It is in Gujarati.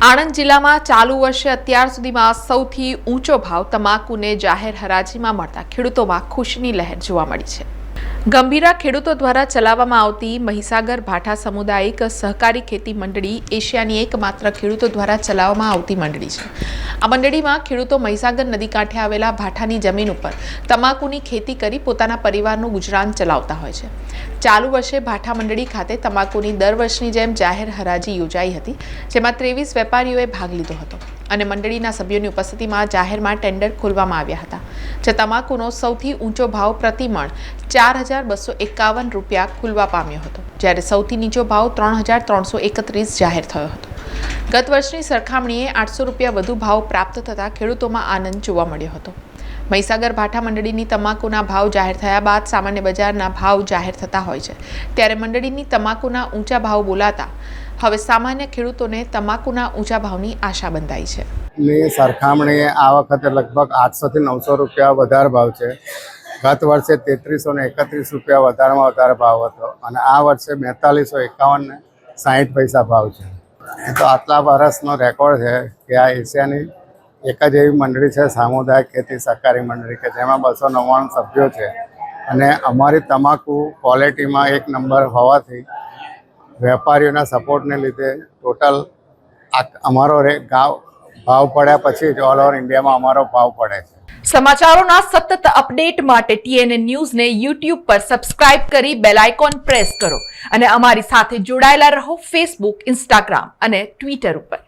આણંદ જિલ્લામાં ચાલુ વર્ષે અત્યાર સુધીમાં સૌથી ઊંચો ભાવ તમાકુને જાહેર હરાજીમાં મળતા ખેડૂતોમાં ખુશીની લહેર જોવા મળી છે. ગંભીરા ખેડૂતો દ્વારા ચલાવવામાં આવતી મહીસાગર ભાઠા સામુદાયિક સહકારી ખેતી મંડળી એશિયાની એકમાત્ર ખેડૂતો દ્વારા ચલાવવામાં આવતી મંડળી છે. આ મંડળીમાં ખેડૂતો મહીસાગર નદી કાંઠે આવેલા ભાઠાની જમીન ઉપર તમાકુની ખેતી કરી પોતાના પરિવારનું ગુજરાન ચલાવતા હોય છે. ચાલુ વર્ષે ભાઠા મંડળી ખાતે તમાકુની દર વર્ષની જેમ જાહેર હરાજી યોજાઈ હતી, જેમાં ત્રેવીસ વેપારીઓએ ભાગ લીધો હતો અને મંડળીના સભ્યોની ઉપસ્થિતિમાં જાહેરમાં ટેન્ડર ખોલવામાં આવ્યા હતા, જે તમાકુનો સૌથી ઊંચો ભાવ પ્રતિમણ ચાર હજાર બસો એકાવન રૂપિયા ખુલવા પામ્યો હતો, જ્યારે સૌથી નીચો ભાવ ત્રણ હજાર ત્રણસો એકત્રીસ જાહેર થયો હતો. ગત વર્ષની સરખામણીએ આઠસો રૂપિયા વધુ ભાવ પ્રાપ્ત થતાં ખેડૂતોમાં આનંદ જોવા મળ્યો હતો. મહીસાગર ભાઠા મંડળીની તમાકુના ભાવ જાહેર થયા બાદ સામાન્ય બજારના ભાવ જાહેર થતા હોય છે. ત્યારે મંડળીની તમાકુના ઊંચા ભાવ બોલાતા હવે સામાન્ય ખેડૂતોને તમાકુના ઊંચા ભાવની આશા બંધાઈ છે. ની સરખામણીએ આ વખતે લગભગ આઠસોથી નવસો રૂપિયા વધારે ભાવ છે. ગત વર્ષે તેત્રીસો ને એકત્રીસ રૂપિયા વધારેમાં વધારે ભાવ હતો અને આ વર્ષે બેતાલીસો એકાવન ને સાહીઠ પૈસા ભાવ છે. એ તો આટલા વર્ષનો રેકોર્ડ છે કે આ એશિયાની એક જ એવી મંડળી છે, સામુદાયિક ખેતી સહકારી મંડળી, કે જેમાં બસો નવ્વાણું સભ્યો છે. અને અમારી તમાકુ ક્વોલિટીમાં એક નંબર હોવાથી વેપારીઓના સપોર્ટને લીધે ટોટલ આ અમારો રે ગાવ ભાવ પડ્યા પછી જ ઓલ ઓવર ઇન્ડિયામાં અમારો ભાવ પડે છે. સમાચારોના સતત અપડેટ માટે ટીએનએ ન્યૂઝને યુટ્યુબ પર સબસ્ક્રાઇબ કરી બેલ આઇકોન પ્રેસ કરો અને અમારી સાથે જોડાયેલા રહો ફેસબુક ઇન્સ્ટાગ્રામ અને ટ્વિટર ઉપર.